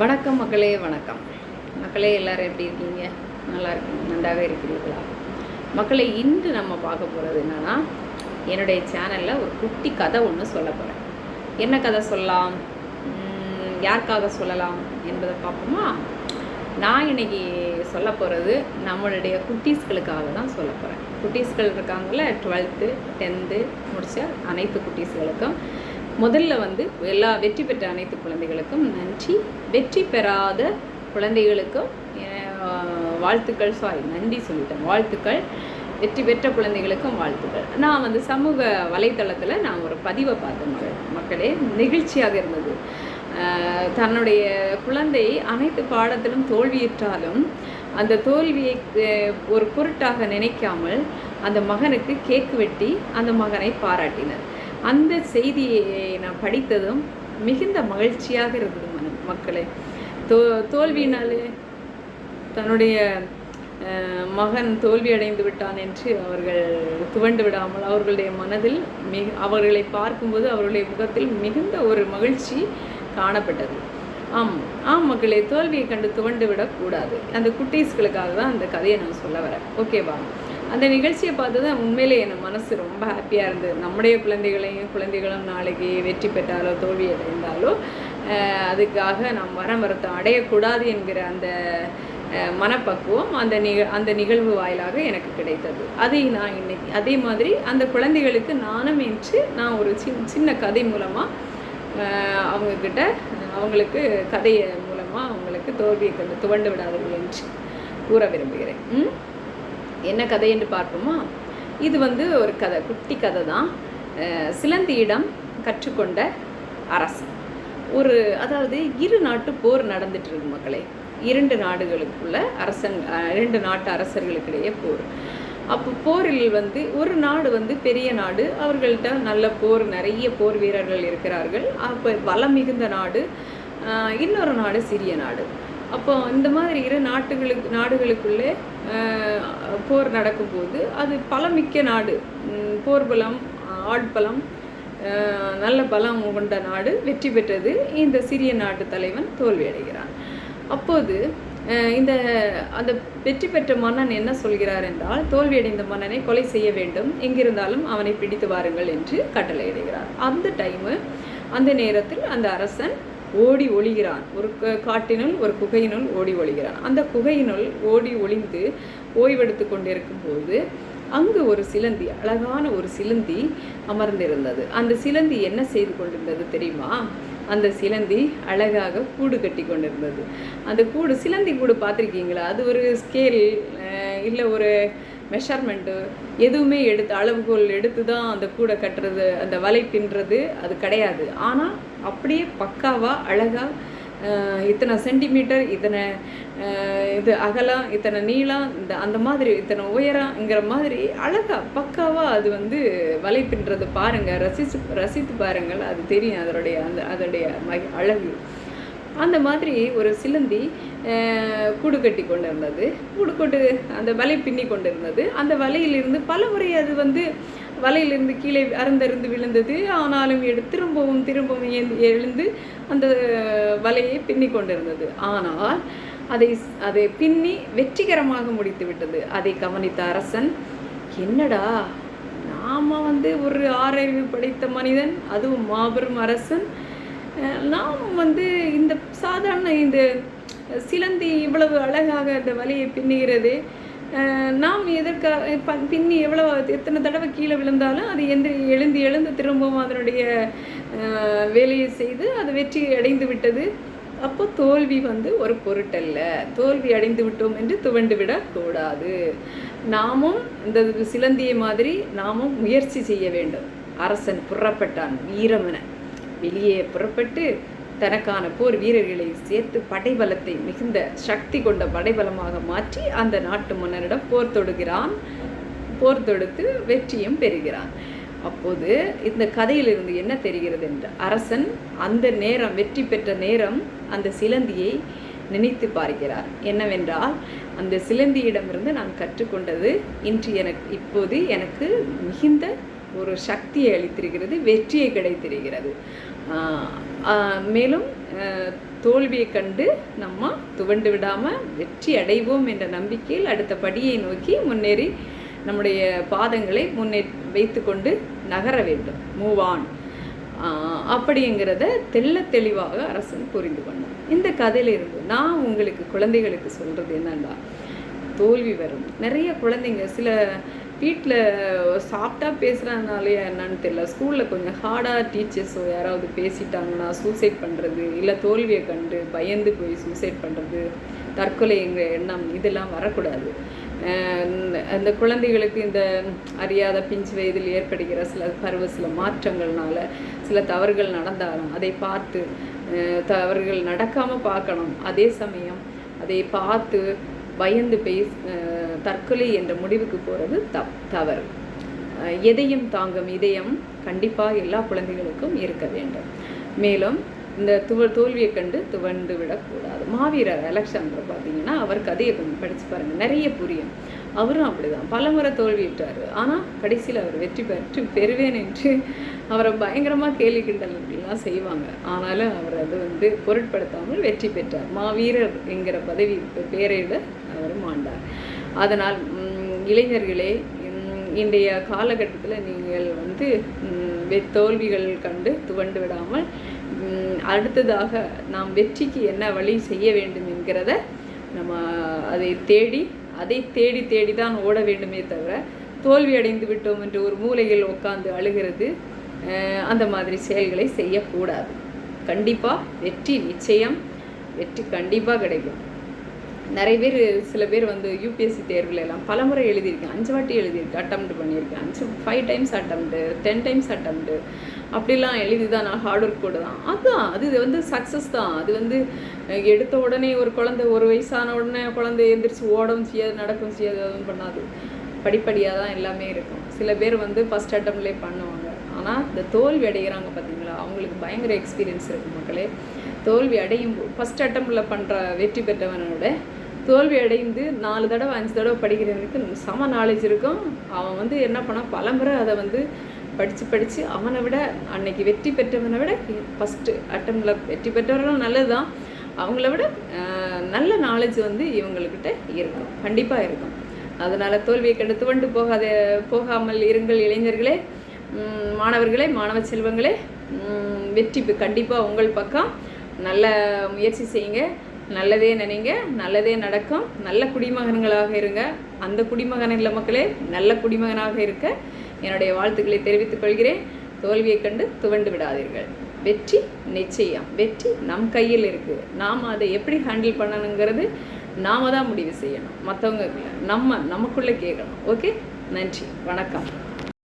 வணக்கம் மக்களே வணக்கம். மக்களே எல்லாரும் எப்படி இருக்கீங்க? நல்லா இருக்கீங்க நன்றாக இருக்கிறீர்களா? மக்களை இன்று நம்ம பார்க்க போகிறது என்னன்னா என்னுடைய சேனலில் ஒரு குட்டி கதை ஒன்று சொல்ல போகிறேன் என்ன கதை சொல்லலாம்? யாருக்காக சொல்லலாம் என்பதை பார்ப்போமா? நான் இன்றைக்கி சொல்ல போகிறது நம்மளுடைய குட்டீஸ்களுக்காக தான் சொல்ல போகிறேன் குட்டீஸ்கள் இருக்காங்கள டுவெல்த்து டென்த்து முடித்த அனைத்து குட்டீஸ்களுக்கும். முதல்ல வந்து எல்லா வெற்றி பெற்ற அனைத்து குழந்தைகளுக்கும் நன்றி. வெற்றி பெறாத குழந்தைகளுக்கும் வாழ்த்துக்கள் சாரி நன்றி சொல்லிட்டேன். வாழ்த்துக்கள். வெற்றி பெற்ற குழந்தைகளுக்கும் வாழ்த்துக்கள். நான் வந்து சமூக வலைத்தளத்தில் நான் ஒரு பதிவை பார்த்தேன் மக்களே நெகிழ்ச்சியாக இருந்தது. தன்னுடைய குழந்தை அனைத்து பாடத்திலும் தோல்வியிட்டாலும் அந்த தோல்வியை ஒரு பொருட்டாக நினைக்காமல் அந்த மகனுக்கு கேக்கு வெட்டி அந்த மகனை பாராட்டினர். அந்த செய்தியை நான் படித்ததும் மிகுந்த மகிழ்ச்சியாக இருந்தது மன மக்களே. தோ தோல்வியினாலே தன்னுடைய மகன் தோல்வி அடைந்து விட்டான் என்று அவர்கள் துவண்டு விடாமல் அவர்களுடைய மனதில் மிக அவர்களை பார்க்கும்போது அவர்களுடைய முகத்தில் மிகுந்த ஒரு மகிழ்ச்சி காணப்பட்டது. ஆம் ஆம் மக்களே தோல்வியை கண்டு துவண்டு விடக்கூடாது. அந்த குட்டீஸ்களுக்காக தான் அந்த கதையை நான் சொல்ல வரேன். ஓகேவா? அந்த நிகழ்ச்சியை பார்த்து தான் உண்மையிலே என் மனசு ரொம்ப ஹாப்பியாக இருந்தது. நம்முடைய குழந்தைகளையும் குழந்தைகளும் நாளைக்கு வெற்றி பெற்றாலோ தோல்வி அடைந்தாலோ அதுக்காக நாம் மரம் வருத்தம் அடையக்கூடாது என்கிற அந்த மனப்பக்குவம் அந்த நிக அந்த நிகழ்வு வாயிலாக எனக்கு கிடைத்தது. அதை நான் இன்னைக்கு அதே மாதிரி அந்த குழந்தைகளுக்கு நானும் என்று நான் ஒரு சின் சின்ன கதை மூலமாக அவங்கக்கிட்ட அவங்களுக்கு கதையை மூலமாக அவங்களுக்கு தோல்வியை கண்டு துவண்டு விடாதீர்கள் என்று கூற விரும்புகிறேன். ம்? என்ன கதை என்று பார்ப்போமா? இது வந்து ஒரு கதை குட்டி கதை தான். சிலந்தியிடம் கற்றுக்கொண்ட அரசு. ஒரு அதாவது இரு நாட்டு போர் நடந்துட்டு இருக்கு மக்களே. இரண்டு நாடுகளுக்குள்ள அரசன் இரண்டு நாட்டு அரசர்களுக்கிடையே போர். அப்போ போரில் வந்து ஒரு நாடு வந்து பெரிய நாடு. அவர்கள்ட்ட நல்ல போர் நிறைய போர் வீரர்கள் இருக்கிறார்கள். அப்போ பலம் மிகுந்த நாடு இன்னொரு நாடு சிறிய நாடு. அப்போ இந்த மாதிரி இரு நாட்டுகளுக்கு நாடுகளுக்குள்ளே போர் நடக்கும்போது அது பலமிக்க நாடு. போர் பலம் ஆட்பலம் நல்ல பலம் கொண்ட நாடு வெற்றி பெற்றது. இந்த சிறிய நாட்டு தலைவன் தோல்வி அடைகிறான். அப்போது இந்த அந்த வெற்றி பெற்ற மன்னன் என்ன சொல்கிறார் என்றால் தோல்வியடைந்த மன்னனை கொலை செய்ய வேண்டும். எங்கிருந்தாலும் அவனை பிடித்து வாருங்கள் என்று கட்டளையிடுகிறார். அந்த டைமு அந்த நேரத்தில் அந்த அரசன் ஓடி ஒளிகிறான். ஒரு க- காட்டினுள் ஒரு குகையினுள் ஓடி ஒளிகிறான். அந்த குகையினுள் ஓடி ஒளிந்து ஓய்வெடுத்து கொண்டிருக்கும் போது அங்கு ஒரு சிலந்தி அழகான ஒரு சிலந்தி அமர்ந்திருந்தது. அந்த சிலந்தி என்ன செய்து கொண்டிருந்தது தெரியுமா? அந்த சிலந்தி அழகாக கூடு கட்டி கொண்டிருந்தது. அந்த கூடு சிலந்தி கூடு பார்த்துருக்கீங்களா? அது ஒரு ஸ்கேல் இல்லை ஒரு மெஷர்மெண்ட்டு எதுவுமே எடுத்து அளவுகோல் எடுத்து தான் அந்த கூடை கட்டுறது அந்த வலை பின்னுறது அது கிடையாது. ஆனால் அப்படியே பக்காவாக அழகாக இத்தனை சென்டிமீட்டர் இத்தனை இது அகலம் இத்தனை நீளம் இந்த அந்த மாதிரி இத்தனை உயரங்கிற மாதிரி அழகாக பக்காவாக அது வந்து வலை பின்னுறது பாருங்கள் ரசித்து ரசித்து பாருங்கள். அது தெரியும். அதனுடைய அந்த அதனுடைய மகி அழகு. அந்த மாதிரி ஒரு சிலந்தி கூடு கட்டி கொண்டிருந்தது. கூடு கொண்டு அந்த வலை பின்னி கொண்டிருந்தது. அந்த வலையிலிருந்து பல முறை அது வந்து வலையிலிருந்து கீழே அறந்தருந்து விழுந்தது. ஆனாலும் எடு திரும்பவும் திரும்பவும் எழுந்து அந்த வலையை பின்னி கொண்டிருந்தது. ஆனால் அதை அதை பின்னி வெற்றிகரமாக முடித்து விட்டது. அதை கவனித்த அரசன் என்னடா நாம் வந்து ஒரு ஆராய்வு படைத்த மனிதன் அதுவும் மாபெரும் அரசன். நாம் வந்து இந்த சாதாரண இந்த சிலந்தி இவ்வளவு அழகாக அந்த வலையை பின்னுகிறது. நாம் எதற்காக பின்னி எவ்வளோ எத்தனை தடவை கீழே விழுந்தாலும் அது எந்த எழுந்து எழுந்து திரும்பவும் அதனுடைய வேலையை செய்து அது வெற்றி அடைந்து விட்டது. அப்போ தோல்வி வந்து ஒரு பொருட்டல்ல. தோல்வி அடைந்து விட்டோம் என்று துவண்டு விடக்கூடாது நாமும் இந்த சிலந்தியை மாதிரி நாமும் முயற்சி செய்ய வேண்டும். அரசன் புறப்பட்டான் வீரமன. வெளியே புறப்பட்டு தனக்கான போர் வீரர்களை சேர்த்து படைபலத்தை மிகுந்த சக்தி கொண்ட படைபலமாக மாற்றி அந்த நாட்டு மன்னரிடம் போர் தொடுகிறான். போர் தொடுத்து வெற்றியும் பெறுகிறான். அப்போது இந்த கதையிலிருந்து என்ன தெரிகிறது என்று அரசன் அந்த நேரம் வெற்றி பெற்ற நேரம் அந்த சிலந்தியை நினைத்து பார்க்கிறார். என்னவென்றால் அந்த சிலந்தியிடமிருந்து நான் கற்றுக்கொண்டது இன்று எனக்கு இப்போது எனக்கு மிகுந்த ஒரு சக்தியை அளித்திருக்கிறது வெற்றியை கிடைத்திருக்கிறது. மேலும் தோல்வியை கண்டு நம்ம துவண்டு விடாமல் வெற்றி அடைவோம் என்ற நம்பிக்கையில் அடுத்த படியை நோக்கி முன்னேறி நம்முடைய பாதங்களை முன்னே வைத்துக்கொண்டு நகர வேண்டும். மூவ் ஆன் அப்படிங்கிறத தெள்ள தெளிவாக அரசன் புரிந்து கொண்டான். இந்த கதையிலிருந்து நான் உங்களுக்கு குழந்தைகளுக்கு சொல்கிறது என்னன்னா தோல்வி வரும். நிறைய குழந்தைங்க சில வீட்டில் சாப்பிட்டா பேசுகிறதுனாலே என்னன்னு தெரியல. ஸ்கூலில் கொஞ்சம் ஹார்டாக டீச்சர்ஸோ யாராவது பேசிட்டாங்கன்னா சூசைட் பண்ணுறது இல்லை தோல்வியை கண்டு பயந்து போய் சூசைட் பண்ணுறது தற்கொலைங்கிற எண்ணம் இதெல்லாம் வரக்கூடாது. அந்த குழந்தைகளுக்கு இந்த அறியாத பிஞ்சு வயதில் ஏற்படுகிற சில பருவ சில மாற்றங்கள்னால சில தவறுகள் நடந்தாலும் அதை பார்த்து தவறுகள் நடக்காமல் பார்க்கணும். அதே சமயம் அதை பார்த்து பயந்து பேச தற்கொலை என்ற முடிவுக்கு போகிறது தப் தவறு. எதையும் தாங்கும் இதயம் கண்டிப்பாக எல்லா குழந்தைகளுக்கும் இருக்க வேண்டும். மேலும் இந்த துவ தோல்வியை கண்டு துவண்டு விடக்கூடாது. மாவீரர் அலெக்சாண்டர் பார்த்தீங்கன்னா அவர் கதையை கொஞ்சம் படித்து பாருங்கள் நிறைய புரியும். அவரும் அப்படிதான். பலமுறை தோல்வியிட்டார் ஆனால் கடைசியில் அவர் வெற்றி பெற்று பெறுவேன் என்று அவரை பயங்கரமாக கேலி கிண்டல்லாம் செய்வாங்க. ஆனாலும் அவர் அது வந்து பொருட்படுத்தாமல் வெற்றி பெற்றார். மாவீரர் என்கிற பதவி பேரையிட அவர் ஆண்டார். அதனால் இளைஞர்களே இன்றைய காலகட்டத்தில் நீங்கள் வந்து தோல்விகள் கண்டு துவண்டு விடாமல் அடுத்ததாக நாம் வெற்றிக்கு என்ன வழி செய்ய வேண்டும் என்கிறத நம்ம அதை தேடி அதை தேடி தேடி தான் ஓட வேண்டுமே தவிர தோல்வி அடைந்து விட்டோம் என்று ஒரு மூலையில் உட்காந்து அழுகிறது அந்த மாதிரி செயல்களை செய்யக்கூடாது. கண்டிப்பாக வெற்றி நிச்சயம். வெற்றி கண்டிப்பாக கிடைக்கும். நிறைய பேர் சில பேர் வந்து யூபிஎஸ்சி தேர்வில் எல்லாம் பல முறை எழுதியிருக்கேன் அஞ்சு வாட்டி எழுதியிருக்கேன் அட்டம் பண்ணியிருக்கேன் அஞ்சு five times attempted ten times attempted அப்படிலாம் எழுதி தான் நான் ஹார்ட் ஒர்க் கூட தான் அதுதான் அது வந்து சக்ஸஸ் தான். அது வந்து எடுத்த உடனே ஒரு குழந்தை ஒரு வயசான உடனே குழந்தை எந்திரிச்சு ஓடவும் செய்யாது நடக்கவும் செய்யாது எதுவும் பண்ணாது. படிப்படியாக தான் எல்லாமே இருக்கும். சில பேர் வந்து ஃபஸ்ட் அட்டம்ப்ட்லேயே பண்ணுவாங்க. ஆனால் இந்த தோல்வி அடைகிறாங்க பார்த்தீங்களா அவங்களுக்கு பயங்கர எக்ஸ்பீரியன்ஸ் இருக்குது மக்களே. தோல்வி அடையும் ஃபஸ்ட் அட்டம்ப்டில் பண்ணுற வெற்றி பெற்றவனோட தோல்வி அடைந்து நாலு தடவை அஞ்சு தடவை படிக்கிறவனுக்கு சம நாலேஜ் இருக்கும். அவன் வந்து என்ன பண்ணால் பலமுறை அதை வந்து படித்து படித்து அவனை விட அன்னைக்கு வெற்றி பெற்றவனை விட ஃபஸ்ட்டு அட்டம்ல வெற்றி பெற்றவர்களும் நல்லது தான் அவங்கள விட நல்ல நாலேஜ் வந்து இவங்கக்கிட்ட இருக்கும். கண்டிப்பாக இருக்கும். அதனால் தோல்வியை கெடுத்து கொண்டு போகாத போகாமல் இருங்கள் இளைஞர்களே. மாணவர்களே மாணவ செல்வங்களே. வெற்றி கண்டிப்பாக உங்கள் பக்கம். நல்ல முயற்சி செய்யுங்க. நல்லதே நினைங்க நல்லதே நடக்கும். நல்ல குடிமகன்களாக இருங்க. அந்த குடிமகன் இல்லை மக்களே நல்ல குடிமகனாக இருக்க என்னுடைய வாழ்த்துக்களை தெரிவித்துக் கொள்கிறேன். தோல்வியை கண்டு துவண்டு விடாதீர்கள். வெற்றி நிச்சயம். வெற்றி நம் கையில் இருக்குது நாம் அதை எப்படி ஹேண்டில் பண்ணணுங்கிறது நாம தான் முடிவு செய்யணும். மற்றவங்க நம்ம நமக்குள்ளே கேட்கணும். ஓகே? நன்றி. வணக்கம்.